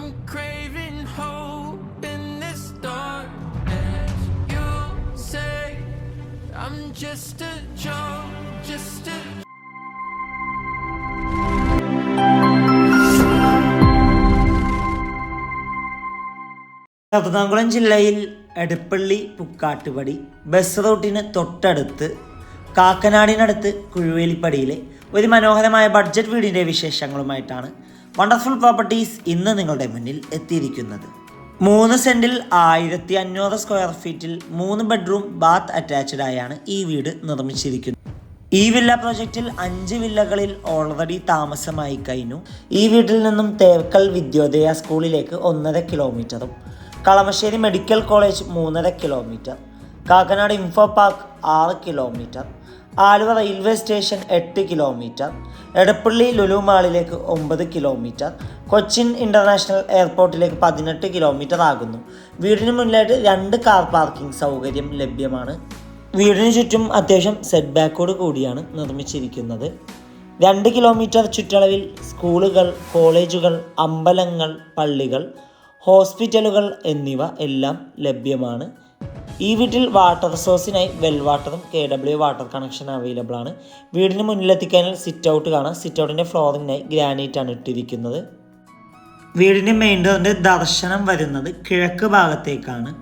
I'm craving hope in this darkness. You say I'm just a joke, just a Ernakulam ജില്ലയിൽ Edappally Pukkattupadi bus റൂട്ടിന് തൊട്ടടുത്ത് കാക്കനാടിനടുത്ത് കുഴുവേലിപ്പടിയിലെ ഒരു മനോഹരമായ ബഡ്ജറ്റ് വീടിന്റെ വിശേഷങ്ങളുമായിട്ടാണ് വണ്ടർഫുൾ പ്രോപ്പർട്ടീസ് ഇന്ന് നിങ്ങളുടെ മുന്നിൽ എത്തിയിരിക്കുന്നത്. മൂന്ന് സെന്റിൽ ആയിരത്തി അഞ്ഞൂറ് സ്ക്വയർ ഫീറ്റിൽ മൂന്ന് ബെഡ്റൂം ബാത്ത് അറ്റാച്ച്ഡ് ആയാണ് ഈ വീട് നിർമ്മിച്ചിരിക്കുന്നത്. ഈ വില്ല പ്രോജക്റ്റിൽ അഞ്ച് വില്ലകളിൽ ഓൾറെഡി താമസമായി കഴിഞ്ഞു. ഈ വീട്ടിൽ നിന്നും തേക്കൽ വിദ്യോദയ സ്കൂളിലേക്ക് ഒന്നര കിലോമീറ്ററും കളമശ്ശേരി മെഡിക്കൽ കോളേജ് മൂന്നര കിലോമീറ്റർ കാക്കനാട് ഇൻഫോ പാർക്ക് ആറ് കിലോമീറ്റർ ആലുവ റെയിൽവേ സ്റ്റേഷൻ എട്ട് കിലോമീറ്റർ എടപ്പള്ളി ലുലു മാളിലേക്ക് ഒമ്പത് കിലോമീറ്റർ കൊച്ചിൻ ഇന്റർനാഷണൽ എയർപോർട്ടിലേക്ക് പതിനെട്ട് കിലോമീറ്റർ ആകുന്നു. വീടിന് മുന്നിലായിട്ട് രണ്ട് കാർ പാർക്കിംഗ് സൗകര്യം ലഭ്യമാണ്. വീടിന് ചുറ്റും അത്യാവശ്യം സെറ്റ് ബാക്കോട് കൂടിയാണ് നിർമ്മിച്ചിരിക്കുന്നത്. രണ്ട് കിലോമീറ്റർ ചുറ്റളവിൽ സ്കൂളുകൾ കോളേജുകൾ അമ്പലങ്ങൾ പള്ളികൾ ഹോസ്പിറ്റലുകൾ എന്നിവ എല്ലാം ലഭ്യമാണ്. ഈ വീട്ടിൽ വാട്ടർ സോഴ്സിനായി വെൽ വാട്ടറും K W water connection available ആണ്. വീടിന് മുന്നിലെത്തിക്കാനും സിറ്റ് ഔട്ട് കാണാം. സിറ്റ് ഔട്ടിന്റെ ഗ്രാനൈറ്റ് ആണ് ഇട്ടിരിക്കുന്നത്. വീടിന്റെ മെയിൻ ഡോറിന്റെ ദർശനം വരുന്നത് കിഴക്ക് ഭാഗത്തേക്കാണ്.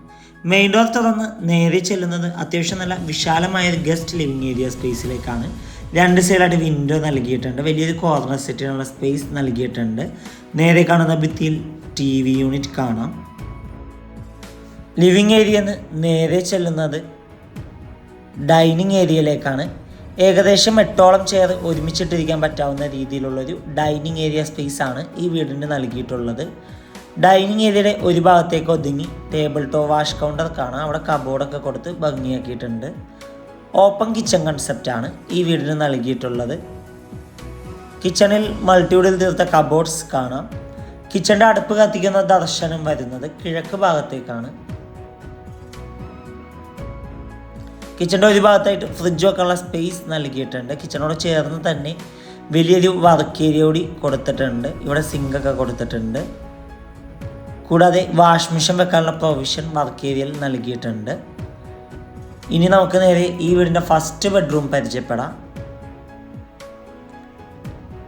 മെയിൻ ഡോർ തുറന്ന് നേരെ ചെല്ലുന്നത് അത്യാവശ്യം നല്ല വിശാലമായ ഒരു ഗസ്റ്റ് ലിവിങ് ഏരിയ സ്പേസിലേക്കാണ് രണ്ട് സൈഡായിട്ട് വിൻഡോ നൽകിയിട്ടുണ്ട്. വലിയൊരു കോർണർ സെറ്റിനുള്ള സ്പേസ് നൽകിയിട്ടുണ്ട്. നേരെ കാണുന്ന ഭിത്തിയിൽ ടി വി യൂണിറ്റ് കാണാം. ലിവിങ് ഏരിയ നേരെ ചെല്ലുന്നത് ഡൈനിങ് ഏരിയയിലേക്കാണ്. ഏകദേശം എട്ടോളം ചെയർ ഒരുമിച്ചിട്ടിരിക്കാൻ പറ്റാവുന്ന രീതിയിലുള്ളൊരു ഡൈനിങ് ഏരിയ സ്പേസ് ആണ് ഈ വീടിന് നൽകിയിട്ടുള്ളത്. ഡൈനിങ് ഏരിയയുടെ ഒരു ഭാഗത്തേക്ക് ഒതുങ്ങി ടേബിൾ ടോ വാഷ് കൗണ്ടർ കാണാം. അവിടെ കബോർഡൊക്കെ കൊടുത്ത് ഭംഗിയാക്കിയിട്ടുണ്ട്. ഓപ്പൺ കിച്ചൺ കൺസെപ്റ്റാണ് ഈ വീടിന് നൽകിയിട്ടുള്ളത്. കിച്ചണിൽ മൾട്ടിവുഡിൽ തീർത്ത കബോർഡ്സ് കാണാം. കിച്ചണിന്റെ അടുപ്പ് കത്തിക്കുന്ന ദർശനം വരുന്നത് കിഴക്ക് ഭാഗത്തേക്കാണ്. കിച്ചണിന്റെ ഒരു ഭാഗത്തായിട്ട് ഫ്രിഡ്ജ് വെക്കാനുള്ള സ്പേസ് നൽകിയിട്ടുണ്ട്. കിച്ചണോട് ചേർന്ന് തന്നെ വലിയൊരു വർക്ക് ഏരിയ കൂടി കൊടുത്തിട്ടുണ്ട്. ഇവിടെ സിങ്കൊക്കെ കൊടുത്തിട്ടുണ്ട്. കൂടാതെ വാഷ് മെഷീൻ വെക്കാനുള്ള പ്രൊവിഷൻ വർക്ക് ഏരിയയിൽ നൽകിയിട്ടുണ്ട്. ഇനി നമുക്ക് നേരെ ഈ വീടിന്റെ ഫസ്റ്റ് ബെഡ്റൂം പരിചയപ്പെടാം.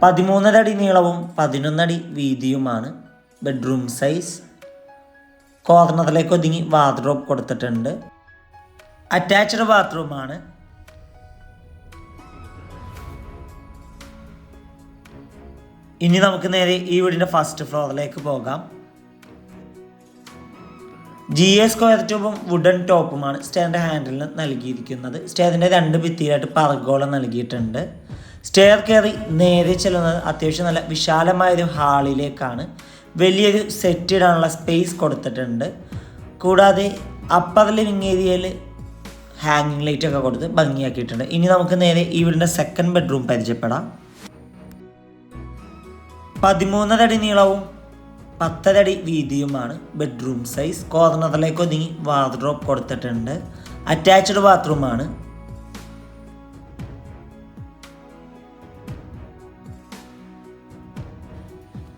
പതിമൂന്നര അടി നീളവും പതിനൊന്നടി വീതിയുമാണ് ബെഡ്റൂം സൈസ് കോർണറിലേക്ക് ഒതുങ്ങി വാർഡ്രോബ് കൊടുത്തിട്ടുണ്ട്. അറ്റാച്ച്ഡ് ബാത്റൂമാണ് ഇനി നമുക്ക് നേരെ ഈ വീടിന്റെ ഫസ്റ്റ് ഫ്ലോറിലേക്ക് പോകാം. ജി എ സ്ക്വയർ ട്യൂബും വുഡൻ ടോപ്പുമാണ് സ്റ്റെയറിന്റെ ഹാൻഡിലിന് നൽകിയിരിക്കുന്നത്. സ്റ്റെയറിന്റെ രണ്ട് ഭിത്തിയിലായിട്ട് പറഗോളം നൽകിയിട്ടുണ്ട്. സ്റ്റെയർ കയറി നേരെ ചെല്ലുന്നത് അത്യാവശ്യം നല്ല വിശാലമായൊരു ഹാളിലേക്കാണ് വലിയൊരു സെറ്റ് ഇടാനുള്ള സ്പേസ് കൊടുത്തിട്ടുണ്ട്. കൂടാതെ അപ്പർ ലിവിങ് ഏരിയയിൽ ഹാങ്ങിങ് ലൈറ്റ് ഒക്കെ കൊടുത്ത് ഭംഗിയാക്കിയിട്ടുണ്ട്. ഇനി നമുക്ക് നേരെ ഈ വീടിന്റെ സെക്കൻഡ് ബെഡ്റൂം പരിചയപ്പെടാം. പതിമൂന്നരടി നീളവും പത്തരടി വീതിയുമാണ് ബെഡ്റൂം സൈസ് കോർണറിലേക്ക് ഒതുങ്ങി വാർഡ്രോപ്പ് കൊടുത്തിട്ടുണ്ട്. അറ്റാച്ച്ഡ് ബാത്റൂമാണ്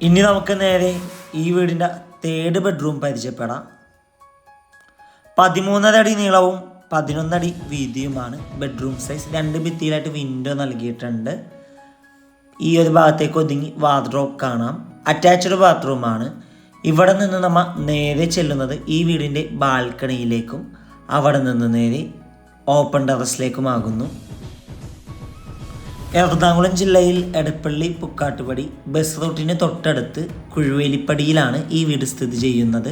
ഇനി നമുക്ക് നേരെ ഈ വീടിന്റെ തേർഡ് ബെഡ്റൂം പരിചയപ്പെടാം. പതിമൂന്നരടി നീളവും പതിനൊന്നടി വീതിയുമാണ് ബെഡ്റൂം സൈസ് രണ്ട് ഭിത്തിയിലായിട്ട് വിൻഡോ നൽകിയിട്ടുണ്ട്. ഈ ഒരു ഭാഗത്തേക്ക് ഒതുങ്ങി വാർഡ്രോബ് കാണാം. അറ്റാച്ച്ഡ് ബാത്റൂമാണ് ഇവിടെ നിന്ന് നമ്മൾ നേരെ ചെല്ലുന്നത് ഈ വീടിന്റെ ബാൽക്കണിയിലേക്കും അവിടെ നിന്ന് നേരെ ഓപ്പൺ ടെറസിലേക്കുമാകുന്നു എറണാകുളം ജില്ലയിൽ എടപ്പള്ളി പുക്കാട്ടുപടി ബസ് റൂട്ടിന് തൊട്ടടുത്ത് കുഴുവേലിപ്പടിയിലാണ് ഈ വീട് സ്ഥിതി ചെയ്യുന്നത്.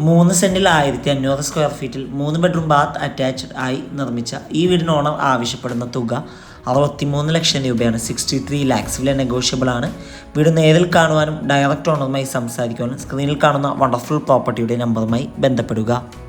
മൂന്ന് സെന്റിൽ ആയിരത്തി അഞ്ഞൂറ് സ്ക്വയർ ഫീറ്റിൽ മൂന്ന് ബെഡ്റൂം ബാത്ത് അറ്റാച്ച്ഡ് ആയി നിർമ്മിച്ച ഈ വീടിന് ഓണർ ആവശ്യപ്പെടുന്ന തുക അറുപത്തിമൂന്ന് ലക്ഷം രൂപയാണ്. സിക്സ്റ്റി ത്രീ ലാക്സ് വില നെഗോഷ്യബിൾ ആണ്. വീട് നേരിൽ കാണുവാനും ഡയറക്റ്റ് ഓണറുമായി സംസാരിക്കുവാനും സ്ക്രീനിൽ കാണുന്ന വണ്ടർഫുൾ പ്രോപ്പർട്ടിയുടെ നമ്പറുമായി ബന്ധപ്പെടുക.